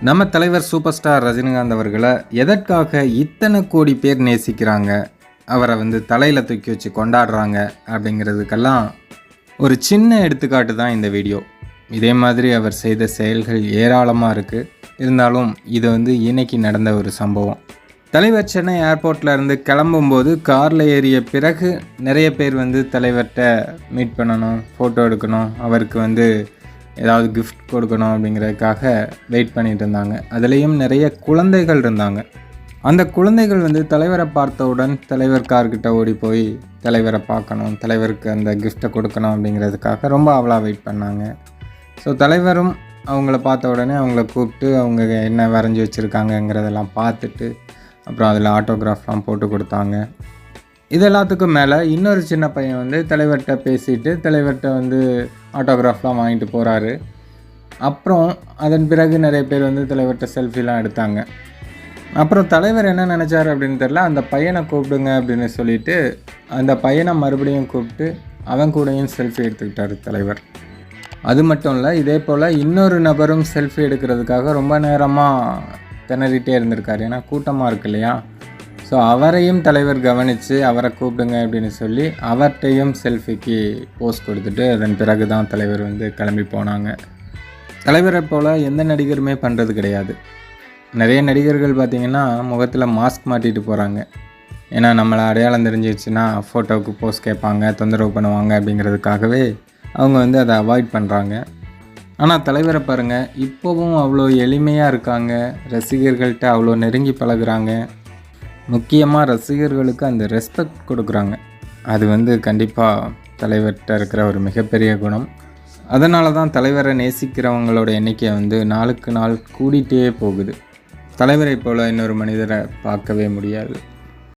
நம்ம தலைவர் super star Rajinikanth அவர்களை எதற்காக இத்தனை கோடி பேர் நேசிக்கிறாங்க? அவரை வந்து தலையில் தூக்கி வச்சு கொண்டாடுறாங்க அப்படிங்கிறதுக்கெல்லாம் ஒரு சின்ன எடுத்துக்காட்டு தான் இந்த வீடியோ. இதே மாதிரி அவர் செய்த செயல்கள் ஏராளமாக இருக்குது இருந்தாலும் இது வந்து இன்னைக்கு நடந்த ஒரு சம்பவம். தலைவர் சென்னை ஏர்போர்ட்டில் இருந்து கிளம்பும்போது காரில் ஏறிய பிறகு நிறைய பேர் வந்து தலைவர்கிட்ட மீட் பண்ணணும் ஃபோட்டோ எடுக்கணும். அவருக்கு வந்து ஏதாவது கிஃப்ட் கொடுக்கணும் அப்படிங்கிறதுக்காக வெயிட் பண்ணிட்டு இருந்தாங்க. அதுலேயும் நிறைய குழந்தைகள் இருந்தாங்க. அந்த குழந்தைகள் வந்து தலைவரை பார்த்தவுடன் தலைவர் கார்கிட்ட ஓடி போய் தலைவரை பார்க்கணும் தலைவருக்கு அந்த கிஃப்ட்டை கொடுக்கணும் அப்படிங்கிறதுக்காக ரொம்ப அவளாக வெயிட் பண்ணாங்க. ஸோ தலைவரும் அவங்கள பார்த்த உடனே அவங்கள கூப்பிட்டு அவங்க என்ன வரைஞ்சி வச்சுருக்காங்கங்கிறதெல்லாம் பார்த்துட்டு அப்புறம் அதில் ஆட்டோகிராஃப்லாம் போட்டு கொடுத்தாங்க. இது எல்லாத்துக்கும் மேலே இன்னொரு சின்ன பையன் வந்து தலைவர்கிட்ட பேசிட்டு தலைவர்கிட்ட வந்து ஆட்டோகிராஃப்லாம் வாங்கிட்டு போகிறாரு அப்புறம் அதன் பிறகு நிறைய பேர் வந்து தலைவர்கிட்ட செல்ஃபிலாம் எடுத்தாங்க. அப்புறம் தலைவர் என்ன நினச்சாரு அப்படின்னு தெரில அந்த பையனை கூப்பிடுங்க அப்படின்னு சொல்லிட்டு அந்த பையனை மறுபடியும் கூப்பிட்டு அவன் கூடயும் செல்ஃபி எடுத்துக்கிட்டார் தலைவர். அது மட்டும் இல்லை இதே போல் இன்னொரு நபரும் செல்ஃபி எடுக்கிறதுக்காக ரொம்ப நேரமாக திணறிட்டே இருந்திருக்காரு. ஏன்னா கூட்டமாக இருக்கு இல்லையா? ஸோ அவரையும் தலைவர் கவனித்து அவரை கூப்பிடுங்க அப்படின்னு சொல்லி அவர்கிட்டையும் செல்ஃபிக்கு போஸ் கொடுத்துட்டு அதன் பிறகு தான் தலைவர் வந்து கிளம்பி போனாங்க. தலைவரை போல் எந்த நடிகருமே பண்ணுறது கிடையாது. நிறைய நடிகர்கள் பார்த்திங்கன்னா முகத்தில் மாஸ்க் மாட்டிட்டு போகிறாங்க ஏன்னா நம்மளை அடையாளம் தெரிஞ்சிச்சுன்னா ஃபோட்டோவுக்கு போஸ் கேட்பாங்க தொந்தரவு பண்ணுவாங்க அப்படிங்கிறதுக்காகவே அவங்க வந்து அதை அவாய்ட் பண்ணுறாங்க ஆனால் தலைவரை பாருங்கள் இப்போவும் அவ்வளோ எளிமையாக இருக்காங்க. ரசிகர்கள்ட்ட அவ்வளோ நெருங்கி பழகுறாங்க. முக்கியமாக ரசிகர்களுக்கு அந்த ரெஸ்பெக்ட் கொடுக்குறாங்க. அது வந்து கண்டிப்பாக தலைவர்கிட்ட இருக்கிற ஒரு மிகப்பெரிய குணம். அதனால தான் தலைவரை நேசிக்கிறவங்களோட எண்ணிக்கை வந்து நாளுக்கு நாள் கூடிட்டே போகுது. தலைவரை போல் இன்னொரு மனிதரை பார்க்கவே முடியாது.